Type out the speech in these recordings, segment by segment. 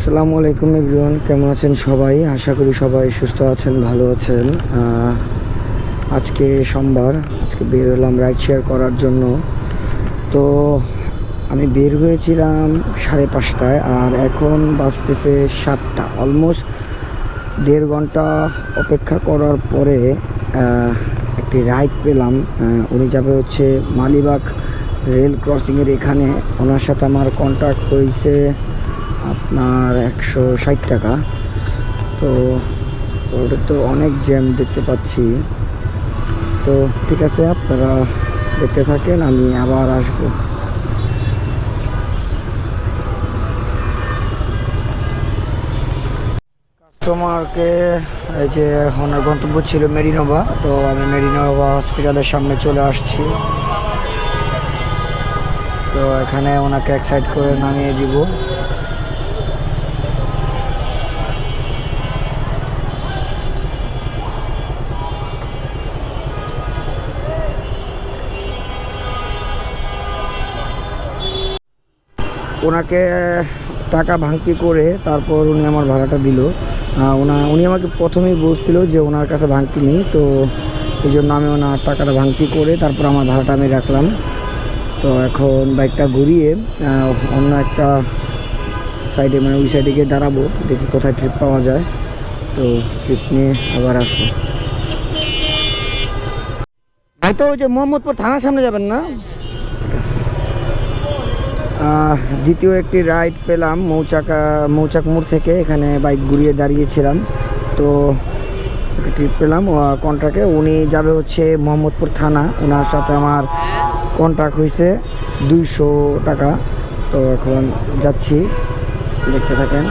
আসসালামু আলাইকুম এভরিওয়ান, কেমন আছেন সবাই? আশা করি সবাই সুস্থ আছেন, ভালো আছেন। আজকে সোমবার, আজকে বের হলাম রাইড শেয়ার করার জন্য। তো আমি বের হয়েছিলাম সাড়ে পাঁচটায়, আর এখন বাজতেছে সাতটা। অলমোস্ট দেড় ঘণ্টা অপেক্ষা করার পরে একটি রাইড পেলাম। উনি যাবে হচ্ছে মালিবাগ রেল ক্রসিংয়ের এখানে। ওনার সাথে আমার কন্ট্যাক্ট হয়েছে আপনার একশো ষাট টাকা। তো ওটা তো অনেক জ্যাম দেখতে পাচ্ছি। তো ঠিক আছে, আপনারা দেখতে থাকেন, আমি আবার আসব। কাস্টমারকে এই যে ওনার গন্তব্য ছিল মেরিনোভা, তো আমি মেরিনোভা হসপিটালের সামনে চলে আসছি। তো এখানে ওনাকে এক সাইড করে নামিয়ে দিব। ওনাকে টাকা ভাঙতি করে তারপর উনি আমার ভাড়াটা দিল। ওনা, উনি আমাকে প্রথমেই বলছিল যে ওনার কাছে ভাঙতি নেই, তো এই জন্য আমি ওনার টাকাটা ভাঙতি করে তারপর আমার ভাড়াটা আমি রাখলাম। তো এখন বাইকটা ঘুরিয়ে অন্য একটা সাইডে মানে ওই সাইডে গিয়ে দাঁড়াবো, দেখি কোথায় ট্রিপ পাওয়া যায়। তো ট্রিপ নিয়ে আবার আসব। ভাই তো ওই যে মোহাম্মদপুর থানার সামনে যাবেন না? দ্বিতীয় একটি রাইড পেলাম মৌচাকা মৌচাক মোড় থেকে, এখানে বাইক ঘুরিয়ে দাঁড়িয়েছিলাম। তো ট্রিপ পেলাম কন্ট্রাক্টে উনি যাবে হচ্ছে মোহাম্মদপুর থানা। ওনার সাথে আমার কন্ট্রাক্ট হয়েছে দুইশো টাকা। তো এখন যাচ্ছি, দেখতে থাকেন।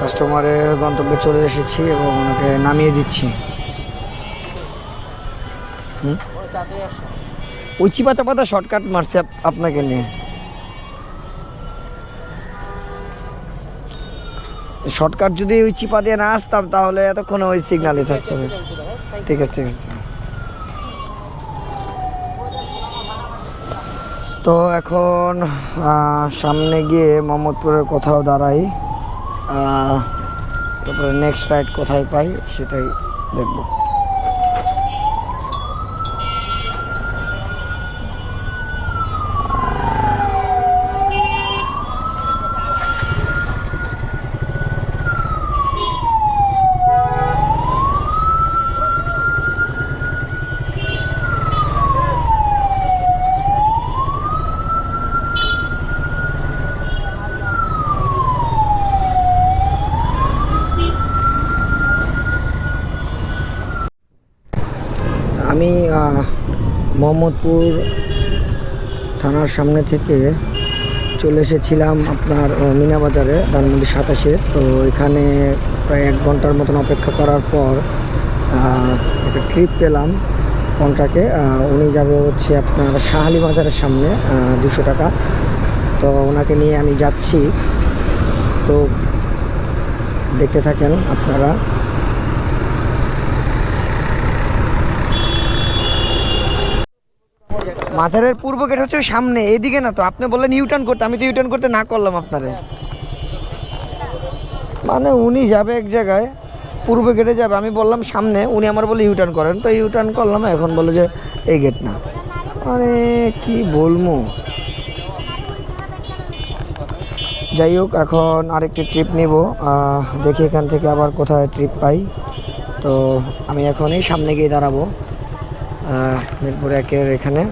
কাস্টমারের গন্তব্যে চলে এসেছি এবং ওনাকে নামিয়ে দিচ্ছি। ওই চিপা চাপাটা শর্টকাট মারছে আপনাকে নিয়ে। শর্টকাট যদি ওই চিপা দিয়ে না আসতাম, তাহলে এতক্ষণ ওই সিগনালে থাকতো। ঠিক আছে ঠিক আছে। তো এখন সামনে গিয়ে মোহাম্মদপুরের কোথাও দাঁড়াই। তারপরে নেক্সট রাইড কোথায় পাই, সেটাই দেখব আমি আহ, মোহাম্মদপুর থানার সামনে থেকে চলে এসেছিলাম আপনার মিনা বাজারে, ধানমন্ডি সাতাশে। তো এখানে প্রায় এক ঘণ্টার মতন অপেক্ষা করার পর একটা ট্রিপ পেলাম কন্ট্রাক্টে উনি যাবে হচ্ছে আপনার শাহালি বাজারের সামনে দুশো টাকা। তো ওনাকে নিয়ে আমি যাচ্ছি। তো দেখতে থাকেন আপনারা। মাজারের পূর্ব গেট হচ্ছে সামনে, এদিকে না তো। আপনি বললেন ইউটার্ন করতে, আমি তো ইউটার্ন করতে না করলাম আপনাদের মানে উনি যাবে এক জায়গায়, পূর্ব গেটে যাবে, আমি বললাম সামনে, উনি আমার বলে ইউটার্ন করেন। তো ইউটার্ন করলাম, এখন বলে যে এই গেট না। আরে, কি বলব? যাই হোক, এখন আরেকটি ট্রিপ নিব। দেখি এখান থেকে আবার কোথায় ট্রিপ পাই। তো আমি এখনই সামনে গিয়ে দাঁড়াবো। মিরপুর একের এখানে।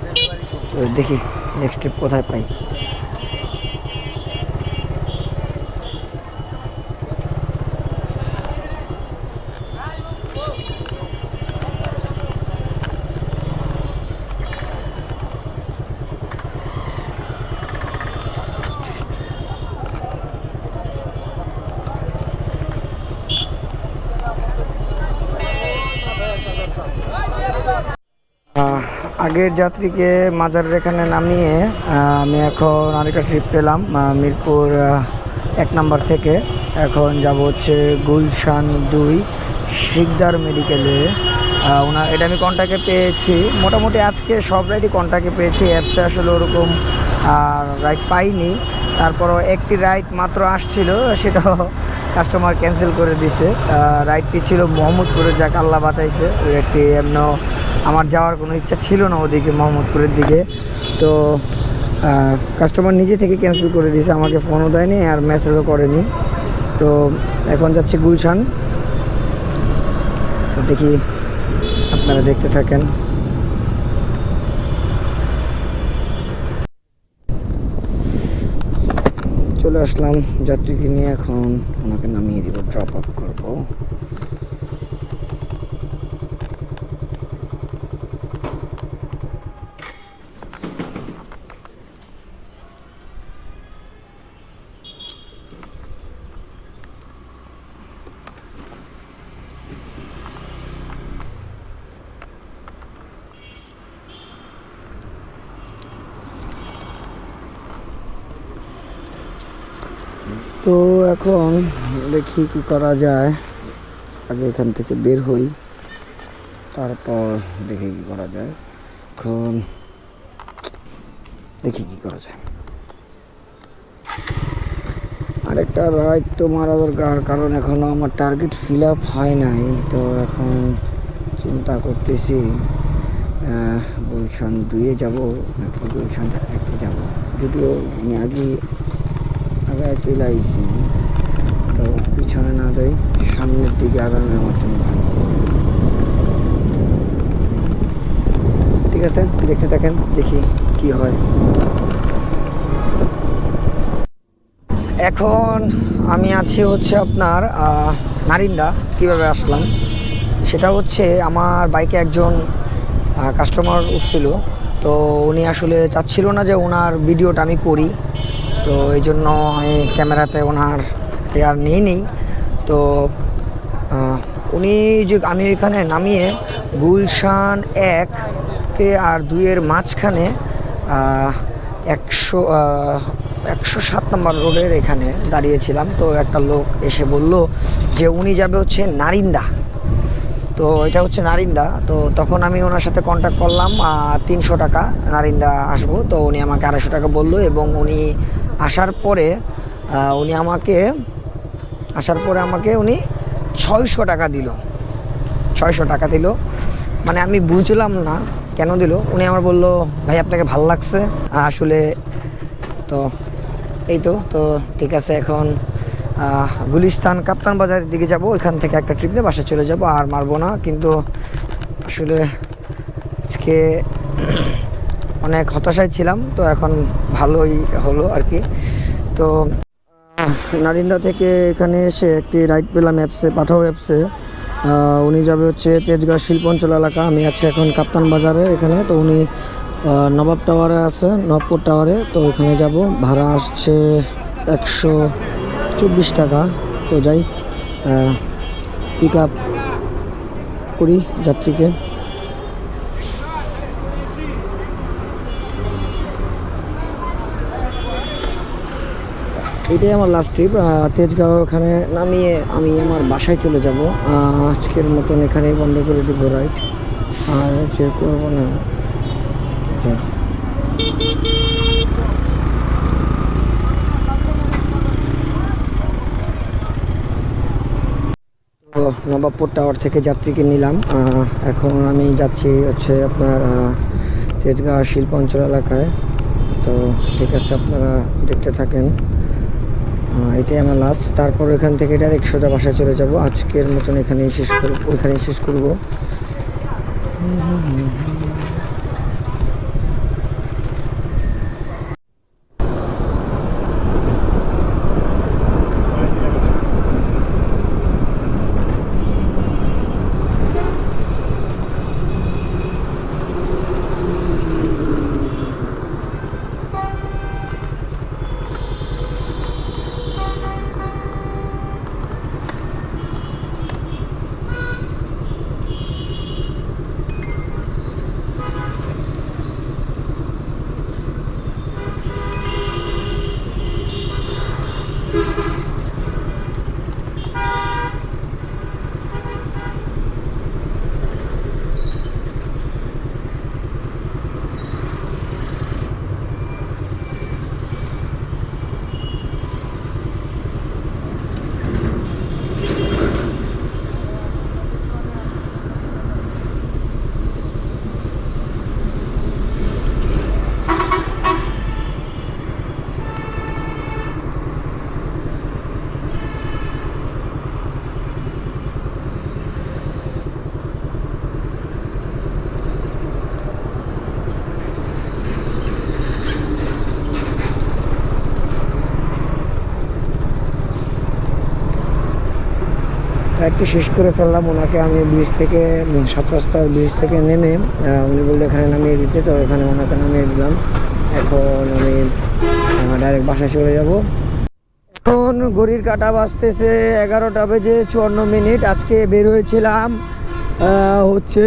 দেখি নেক্সট ট্রিপ কোথায় পাই আগের যাত্রীকে মাজারের এখানে নামিয়ে আমি এখন আরেকটা ট্রিপ পেলাম মিরপুর এক নাম্বার থেকে। এখন যাব হচ্ছে গুলশান দুই, শিকদার মেডিকেলে। ওনার, এটা আমি কন্ট্যাক্টে পেয়েছি। মোটামুটি আজকে সব রাইডই কন্ট্যাক্টে পেয়েছি। অ্যাপসে আসলে ওরকম রাইড পাইনি। তারপরও একটি রাইড মাত্র আসছিল, সেটাও কাস্টমার ক্যান্সেল করে দিছে। রাইডটি ছিল মোহাম্মদপুরে, যাক আল্লাহ বাঁচাইছে। একটি এমন আমার যাওয়ার কোনো ইচ্ছা ছিল না ওদিকে, মোহাম্মদপুরের দিকে। তো কাস্টমার নিজে থেকে ক্যান্সেল করে দিয়েছে, আমাকে ফোনও দেয়নি আর মেসেজও করেনি। তো, এখন যাচ্ছে গুলশান। দেখি আপনারা দেখতে থাকেন। চলে আসলাম যাত্রীকে নিয়ে এখন। ওনাকে নামিয়ে দিব ড্রপ আপ করব। তো এখন দেখি কি করা যায়। আগে এখান থেকে বের হই। তারপর দেখি কি করা যায়। এখন দেখি কি করা যায়। আরেকটা রাইড তো মারা দরকার, কারণ এখনও আমার টার্গেট ফিল আপ হয় নাই। তো এখন চিন্তা করতেছি গুলশান দুয়ে যাব নাকি গুলশান একে যাব। যদিও আমি আগে আগে চলে আইছি তো পিছনে না যাই, সামনের দিকে আগানো আমার জন্য ভালো। ঠিক আছে, দেখতে থাকেন, দেখি কি হয়। এখন আমি আছি হচ্ছে আপনার নারিন্দা, কীভাবে আসলাম? সেটা হচ্ছে আমার বাইকে একজন কাস্টমার উঠছিল। তো উনি আসলে চাচ্ছিল না যে ওনার ভিডিওটা আমি করি। তো এই জন্য আমি ক্যামেরাতে ওনার আর নিয়ে নিই। তো উনি যে আমি এখানে নামিয়ে গুলশান এক কে আর দুইয়ের মাঝখানে একশো একশো সাত নম্বর রোডের এখানে দাঁড়িয়েছিলাম। তো একটা লোক এসে বলল যে উনি যাবে হচ্ছে নারিন্দা। তো এটা হচ্ছে নারিন্দা। তো তখন আমি ওনার সাথে কন্ট্যাক্ট করলাম তিনশো টাকা নারিন্দা আসব। তো উনি আমাকে আড়াইশো টাকা বলল এবং উনি আসার পরে উনি আমাকে, আসার পরে আমাকে উনি ছয়শো টাকা দিল। ছয়শো টাকা দিল। মানে আমি বুঝলাম না কেন দিল। উনি আমার বলল, ভাই, আপনাকে ভালো লাগছে। আসলে তো, এই তো তো ঠিক আছে, এখন গুলিস্তান কাপ্তান বাজারের দিকে যাব। ওইখান থেকে একটা ট্রিপ নিয়ে বাসায় চলে যাব। আর মারবো না। কিন্তু আসলে আজকে অনেক হতাশায় ছিলাম, তো এখন ভালোই হলো আর কি। তো নারিন্দা থেকে এখানে এসে একটি রাইড পেলাম অ্যাপসে, পাঠাও অ্যাপসে। উনি যাবে হচ্ছে তেজগাঁ শিল্পাঞ্চল এলাকা, আমি আছি এখন কাপ্তান বাজারে এখানে। তো উনি নবাব টাওয়ারে আছে নবপুর টাওয়ারে। তো ওখানে যাব, ভাড়া আসছে একশো চব্বিশ টাকা। তো যাই পিক আপ করি যাত্রীকে। এটাই আমার লাস্ট ট্রিপ তেজগাঁও ওখানে নামিয়ে আমি আমার বাসায় চলে যাব। আজকের মতন এখানেই বন্ধ করে দেবো রাইট আর সে করব না। নবাবপুর টাওয়ার থেকে যাত্রীকে নিলাম। এখন আমি যাচ্ছি হচ্ছে আপনার তেজগাঁও তেজগাঁ শিল্পাঞ্চল এলাকায়। তো ঠিক আছে, আপনারা দেখতে থাকেন। এটাই আমার লাস্ট তারপর এখান থেকে ডাইরেক্ট সোজা বাসায় চলে যাব। আজকের মতন এখানেই শেষ করব ওইখানেই শেষ করব। রাইডটি শেষ করে ফেললাম। ওনাকে আমি ব্রিজ থেকে সাত রাস্তার ব্রিজ থেকে নেমে উনি বললে এখানে নামিয়ে দিতে। তো এখানে ওনাকে নামিয়ে দিলাম। এখন আমি ডাইরেক্ট বাসায় চলে যাব। এখন ঘড়ির কাটা বাজতেছে এগারোটা বেজে চুয়ান্ন মিনিট। আজকে বের হয়েছিলাম হচ্ছে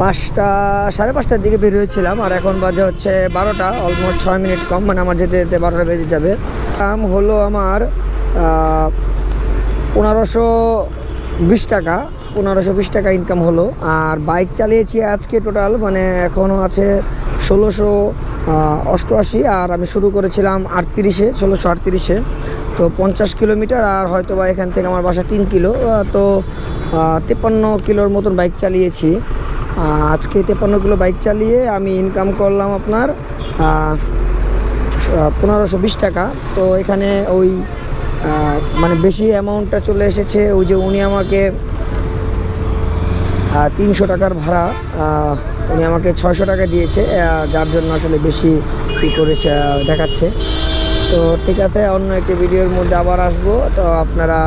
পাঁচটা, সাড়ে পাঁচটার দিকে বের হয়েছিলাম। আর এখন বাজে হচ্ছে বারোটা অলমোস্ট ছয় মিনিট কম মানে আমার যেতে যেতে বারোটা বেজে যাবে। দাম হলো আমার পনেরোশো বিশ টাকা, পনেরোশো বিশ টাকা ইনকাম হলো। আর বাইক চালিয়েছি আজকে টোটাল মানে এখনও আছে ষোলোশো অষ্টআশি, আর আমি শুরু করেছিলাম আটত্রিশে, ষোলোশো আটত্রিশে। তো পঞ্চাশ কিলোমিটার, আর হয়তো বা এখান থেকে আমার বাসা তিন কিলো তো তেপান্ন কিলোর মতন বাইক চালিয়েছি। আজকে তেপান্ন কিলো বাইক চালিয়ে আমি ইনকাম করলাম আপনার পনেরোশো বিশ টাকা। তো এখানে ওই মানে বেশি অ্যামাউন্টটা চলে এসেছে, ওই যে উনি আমাকে তিনশো টাকার ভাড়া উনি আমাকে ছয়শো টাকা দিয়েছে যার জন্য আসলে বেশি ই করেছে দেখাচ্ছে। তো ঠিক আছে, অন্য একটি ভিডিওর মধ্যে আবার আসব, তো আপনারা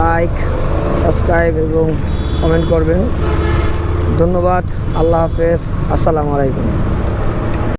লাইক সাবস্ক্রাইব এবং কমেন্ট করবেন। ধন্যবাদ, আল্লাহ হাফেজ, আসসালামু আলাইকুম।